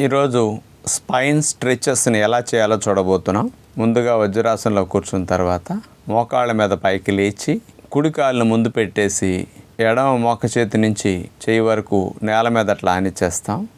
ఈరోజు స్పైన్ స్ట్రెచెస్ని ఎలా చేయాలో చూడబోతున్నాం. ముందుగా వజ్రాసనంలో కూర్చున్న తర్వాత మోకాళ్ళ మీద పైకి లేచి కుడి కాళ్ళను ముందు పెట్టేసి ఎడమ మోక చేతి నుంచి చేయి వరకు నేల మీద అట్లా ఆనిచ్చేస్తాం.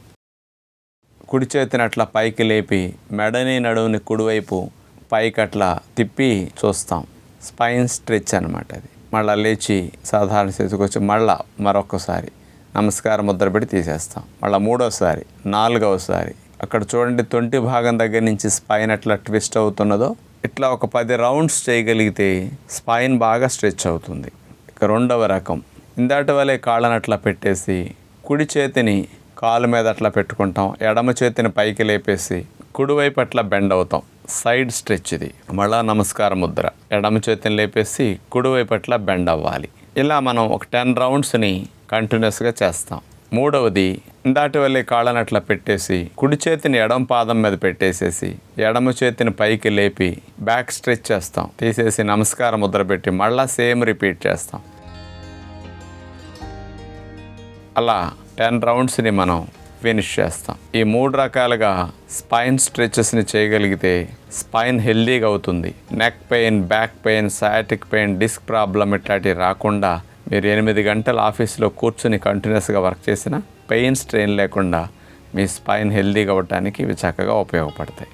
కుడి చేతిని అట్లా పైకి లేపి మెడని నడువుని కుడివైపు పైకి అట్లా తిప్పి చూస్తాం. స్పైన్ స్ట్రెచ్ అనమాట అది. మళ్ళీ లేచి సాధారణ స్థితికి వచ్చి మళ్ళా మరొకసారి నమస్కారం ముద్ర పెట్టి తీసేస్తాం. మళ్ళీ మూడోసారి నాలుగవసారి అక్కడ చూడండి తొంటి భాగం దగ్గర నుంచి స్పైన్ అట్లా ట్విస్ట్ అవుతున్నదో ఇట్లా ఒక పది రౌండ్స్ చేయగలిగితే స్పైన్ బాగా స్ట్రెచ్ అవుతుంది. ఇక రెండవ రకం ఇందాటి వలె కాళ్ళని అట్లా పెట్టేసి కుడి చేతిని కాలు మీద అట్లా పెట్టుకుంటాం ఎడమ చేతిని పైకి లేపేసి కుడివైపు అట్లా బెండ్ అవుతాం. సైడ్ స్ట్రెచ్ ఇది. మళ్ళా నమస్కార ముద్ర. ఎడమ చేతిని లేపేసి కుడివైపు అట్లా బెండ్ అవ్వాలి. ఇలా మనం ఒక టెన్ రౌండ్స్ని కంటిన్యూస్గా చేస్తాం. మూడవది ఇందాటి వెళ్ళి కాళ్ళని అట్లా పెట్టేసి కుడి చేతిని ఎడమ పాదం మీద పెట్టేసేసి ఎడమ చేతిని పైకి లేపి బ్యాక్ స్ట్రెచ్ చేస్తాం. తీసేసి నమస్కార ముద్ర పెట్టి మళ్ళా సేమ్ రిపీట్ చేస్తాం. అలా టెన్ రౌండ్స్ని మనం ఫినిష్ చేస్తాం. ఈ మూడు రకాలుగా స్పైన్ స్ట్రెచెస్ని చేయగలిగితే స్పైన్ హెల్దీగా అవుతుంది. Neck pain back pain sciatic pain disc problem ఇట్లాంటివి రాకుండా మీరు ఎనిమిది గంటల ఆఫీస్లో కూర్చుని కంటిన్యూస్గా వర్క్ చేసిన పెయిన్ స్ట్రెయిన్ లేకుండా మీ స్పైన్ హెల్దీగా అవ్వటానికి ఇవి చక్కగా ఉపయోగపడతాయి.